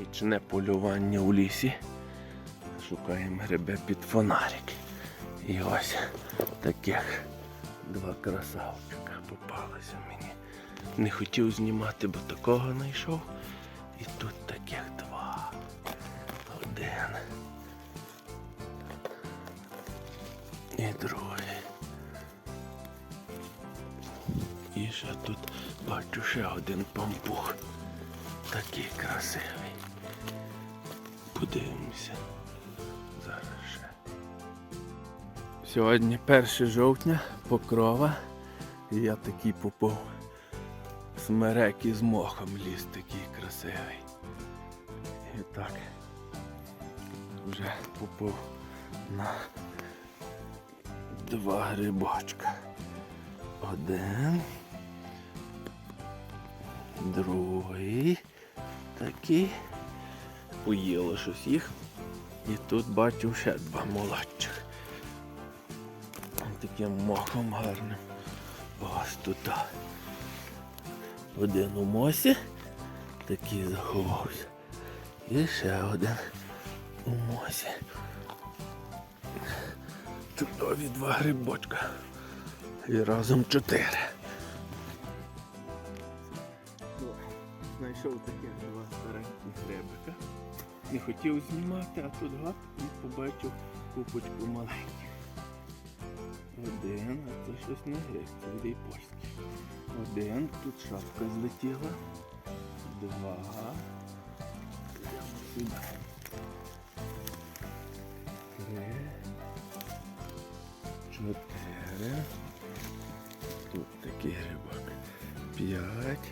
Нічне полювання у лісі. Шукаємо гриби під фонарик. І ось таких два красавчика попалися мені. Не хотів знімати, бо такого знайшов. І тут таких два. Один. І другий. І ще тут бачу ще один пампух. Такий красивий. Подивимося. Зараз ще. Сьогодні 1 жовтня, покрова. І я такий попав. Смерек із мохом ліс такий красивий. І так. Вже попав на два грибочка. Один. Другий. Такий. Поїло щось їх. І тут бачу ще два молодших. Таким мохом гарним. Ось тут. Один у мосі. Такий заховався. І ще один у мосі. Чудові два грибочка. І разом чотири. Знайшов таких два грибика. Не хотів знімати, а тут гап і побачив купочку маленьких. Один, а це щось не гриб, це від польський. Один, тут шапка злетіла. Два. Сюди. Три. Чотири. Тут такий грибок. П'ять.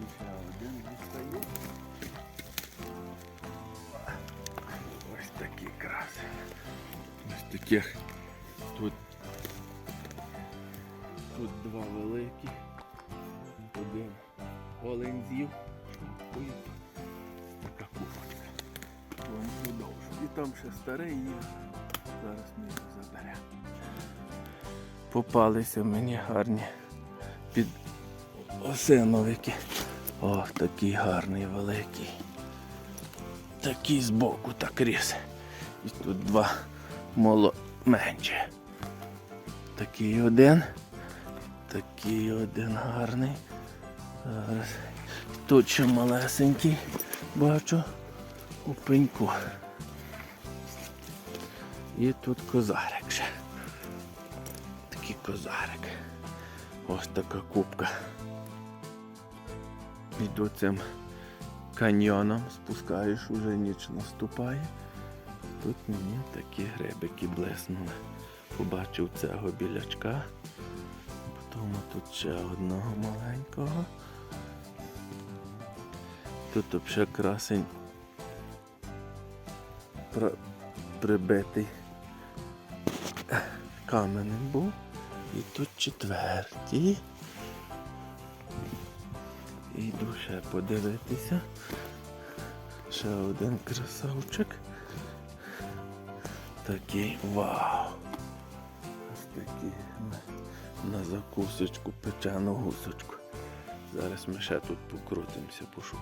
І ще один дістає. Ось такі краси. Ось таких тут. Тут два великі. Один олень Така купочка. Вон продовжу. І там ще старий є. Зараз ми його заберемо. Попалися мені гарні під осиновики. О, такий гарний великий. Такий збоку так ріс. І тут два моло менші. Такий один. Такий один гарний. Зараз. Тут ще малесенький бачу у пеньку. І тут козарик ще. Такий козарик. Ось така кубка. Іду цим каньйоном, спускаєш, уже ніч наступає. Тут мені такі грибики блеснули. Побачив цього білячка. Потім тут ще одного маленького. Тут взагалі красень прибитий каменем був. І тут четвертій. Йду ще подивитися. Ще один красавчик. Такий вау! Ось такий на, закусочку печену гусочку. Зараз ми ще тут покрутимося, пошу.